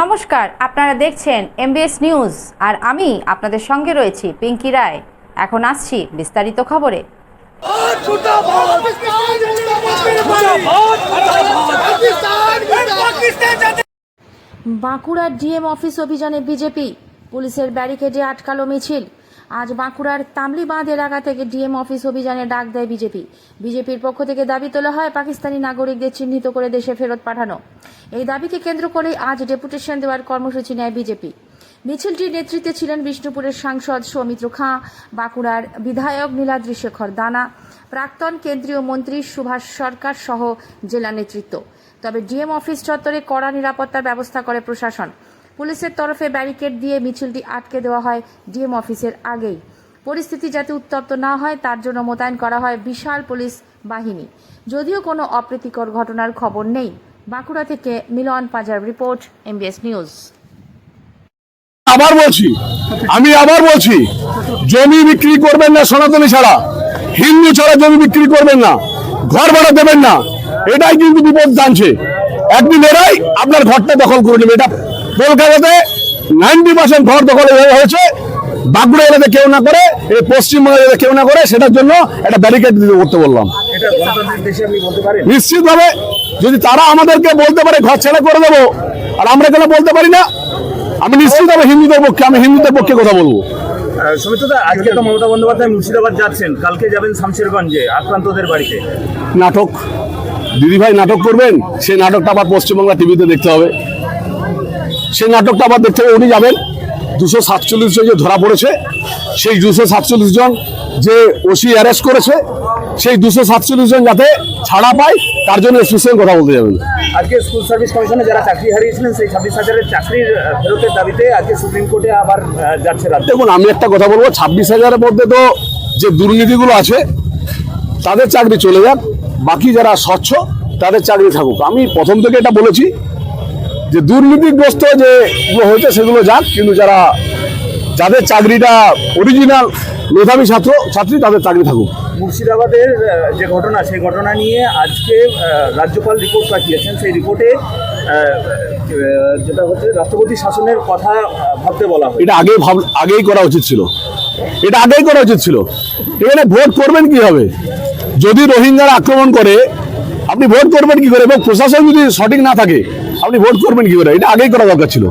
নমস্কার, আপনারা দেখছেন এমবিএস নিউজ আর আমি আপনাদের সঙ্গে রয়েছি পিঙ্কি রায়। এখন আসছি বিস্তারিত খবরে। বাঁকুড়ার ডিএম অফিস অভিযানে বিজেপি, পুলিশের ব্যারিকেডে আটকালো মিছিল। আজ বাঁকুড়ার তামলিবাঁধ এলাকা থেকে ডিএম অফিস অভিযানে ডাক দেয় বিজেপি। বিজেপির পক্ষ থেকে দাবি তোলা হয়, পাকিস্তানি নাগরিকদের চিহ্নিত করে দেশে ফেরত পাঠানো। এই দাবিকে কেন্দ্র করে আজ ডেপুটেশন দেওয়ার কর্মসূচি নেয় বিজেপি। মিছিলটির নেতৃত্বে ছিলেন বিষ্ণুপুরের সাংসদ সৌমিত্র খাঁ, বাঁকুড়ার বিধায়ক নীলাদ্রি শেখর দানা, প্রাক্তন কেন্দ্রীয় মন্ত্রী সুভাষ সরকার সহ জেলা নেতৃত্ব। তবে ডিএম অফিস চত্বরে কড়া নিরাপত্তার ব্যবস্থা করে প্রশাসন। পুলিশের তরফে ব্যারিকেড দিয়ে মিছিলটি আটকে দেওয়া হয় ডিএম অফিসের আগেই। পরিস্থিতি যাতে উত্তপ্ত না হয়, তার জন্য মোতায়েন করা হয় বিশাল পুলিশ বাহিনী। যদিও কোনো অপ্রীতিকর ঘটনার খবর নেই। বাঁকুড়া থেকে মিলন পাজার রিপোর্ট, এমবিএস নিউজ। আবার বলছি, আমি আবার বলছি, জমি বিক্রি করবেন না সনাতনী ছাড়া, হিন্দু ছাড়া জমি বিক্রি করবেন না, ঘর ভাড়া দেবেন না, এটাই কিন্তু বিপদ টানছে একদিন এরাই আপনার ঘরটা দখল করে নেবে, এটা কলকাতাতে নাইনটি পার্সেন্ট ঘর দখল হয়ে- হয়েছে। বাঁকুড়া এলাকাতে কেউ না করে এই পশ্চিমবঙ্গ এলাকাতে কেউ না করে সেটার জন্য একটা ব্যারিকেড দিতে করতে বললাম। নিশ্চিতভাবে যদি তারা আমাদেরকে বলতে পারে ঘর ছেড়ে করে দেবো আর আমরা কেন বলতে পারি না? আমি নিশ্চিতভাবে হিন্দুদের পক্ষে আমি হিন্দুদের পক্ষে কথা বলব। সমিতদা আজকে তো মমতা বন্দ্যোপাধ্যায় মুর্শিদাবাদ যাচ্ছেন। কালকে যাবেন শামশেরগঞ্জে আক্রান্তদের বাড়িতে। নাটক। দিদিভাই নাটক করবেন সেই নাটকটা আবার পশ্চিমবাংলা টিভিতে দেখতে হবে। সেই নাটকটা আবার দেখতে উনি যাবেন। দুশো সাতচল্লিশ জন যে ধরা পড়েছে সেই দুশো সাতচল্লিশ জন যে ওসি অ্যারেস্ট করেছে সেই দুশো সাতচল্লিশ জন যাতে ছাড়া পায় তার জন্য সুসেন কথা বলতে যাবেন। আজকে স্কুল সার্ভিস কমিশনে যারা চাকরি হারিয়েছিলেন সেই ছাব্বিশ হাজারের চাকরির ফেরতের দাবিতে আজকে সুপ্রিম কোর্টে আবার যাচ্ছে দেখুন আমি একটা কথা বলব ছাব্বিশ হাজারের মধ্যে তো যে দুর্নীতিগুলো আছে তাদের চাকরি চলে যাক বাকি যারা স্বচ্ছ তাদের চাকরি থাকুক। আমি প্রথম থেকে এটা বলেছি যে দুর্নীতিগ্রস্ত যেগুলো হয়েছে সেগুলো যাক কিন্তু যারা যাদের চাকরিটা অরিজিনাল মেধাবী ছাত্র ছাত্রী তাদের চাকরি থাকুক। মুর্শিদাবাদের যে ঘটনা সেই ঘটনা নিয়ে আজকে রাজ্যপাল রিপোর্ট পাঠিয়েছেন। সেই রিপোর্টে যেটা হচ্ছে রাষ্ট্রপতি শাসনের কথা ভাবতে বলা হয় এটা আগেই ভাব আগেই করা উচিত ছিল। এটা আগেই করা উচিত ছিল। এখানে ভোট করবেন কি হবে? যদি রোহিঙ্গারা আক্রমণ করে আপনি ভোট করবেন কি করে? এবং প্রশাসন যদি সঠিক না থাকে আপনি ভোট করবেন কি করে এটা আগেই করা দরকার ছিল।